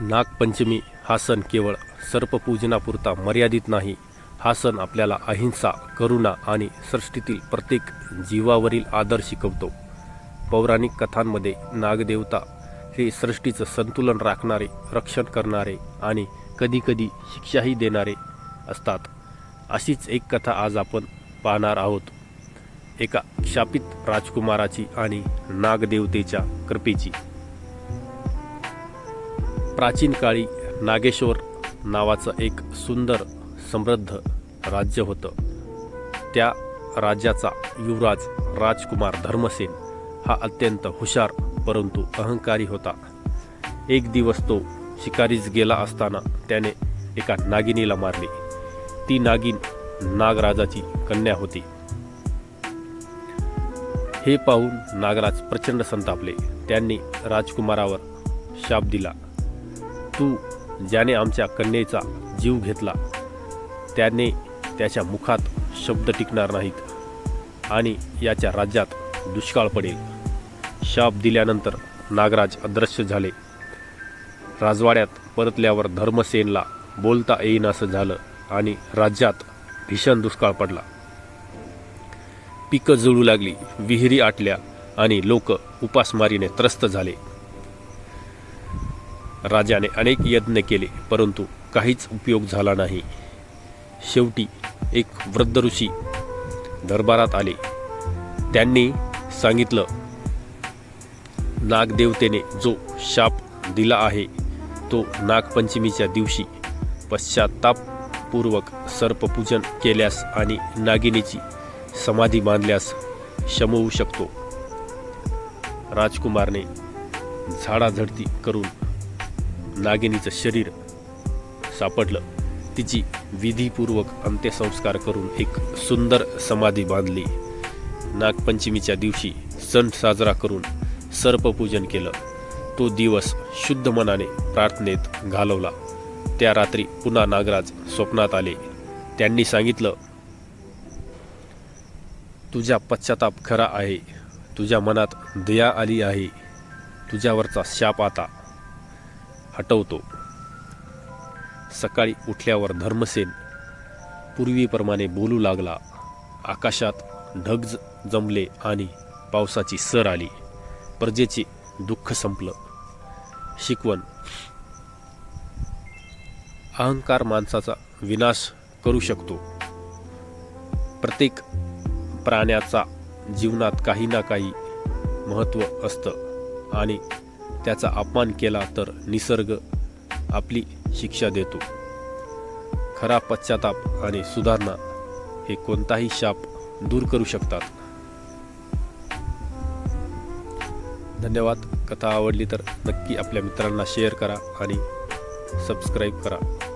नागपंचमी हा सण केवळ सर्पपूजनापुरता मर्यादित नाही हा सण आपल्याला अहिंसा करुणा आणि सृष्टीतील प्रत्येक जीवावरील आदर शिकवतो. पौराणिक कथांमध्ये नागदेवता हे सृष्टीचं संतुलन राखणारे रक्षण करणारे आणि कधीकधी शिक्षाही देणारे असतात. अशीच एक कथा आज आपण पाहणार आहोत. एका शापित राजकुमाराची आणि नागदेवतेच्या कृपेची. प्राचीन काळी नागेश्वर नावाचं एक सुंदर समृद्ध राज्य होतं. त्या राज्याचा युवराज राजकुमार धर्मसेन हा अत्यंत हुशार परंतु अहंकारी होता. एक दिवस तो शिकारीस गेला असताना त्याने एका नागिनीला मारले. ती नागिन नागराजाची कन्या होती. हे पाहून नागराज प्रचंड संतापले. त्यांनी राजकुमारावर शाप दिला. तू ज्याने आमच्या कन्येचा जीव घेतला त्याने त्याच्या मुखात शब्द टिकणार नाहीत आणि याच्या राज्यात दुष्काळ पडेल. शाप दिल्यानंतर नागराज अदृश्य झाले. राजवाड्यात परतल्यावर धर्मसेनला बोलता येईनासं झालं आणि राज्यात भीषण दुष्काळ पडला. पिकं जळू लागली विहिरी आटल्या आणि लोक उपासमारीने त्रस्त झाले. राजाने अनेक यत्न केले परंतु काहीच उपयोग झाला नाही. शेवटी एक वृद्ध ऋषी दरबारात आले. त्यांनी सांगितलं नागदेवतेने जो शाप दिला आहे तो नागपंचमीच्या दिवशी पश्चातापपूर्वक सर्पपूजन केल्यास आणि नागिनीची समाधी बांधल्यास शमवू शकतो. राजकुमारने झाडाझडती करून नागिनीचं शरीर सापडलं. तिची विधीपूर्वक अंत्यसंस्कार करून एक सुंदर समाधी बांधली. नागपंचमीच्या दिवशी सण साजरा करून सर्पपूजन केलं. तो दिवस शुद्ध मनाने प्रार्थनेत घालवला. त्या रात्री पुन्हा नागराज स्वप्नात आले. त्यांनी सांगितलं तुझा पश्चाताप खरा आहे. तुझ्या मनात दया आली आहे. तुझ्यावरचा शाप आता हटवतो. सकाळी उठल्यावर धर्मसेन पूर्वीप्रमाणे बोलू लागला. आकाशात ढग जमले आणि पावसाची सर आली. प्रजेचे दुःख संपलं. शिकवण. अहंकार माणसाचा विनाश करू शकतो. प्रत्येक प्राण्याचा जीवनात काही ना काही महत्त्व असतं आणि त्याचा अपमान केला तर निसर्ग आपली शिक्षा देतो. खरा पश्चाताप आणि सुधारणा हे कोणताही शाप दूर करू शकतात. धन्यवाद. कथा आवडली तर नक्की आपल्या मित्रांना शेअर करा आणि सबस्क्राईब करा.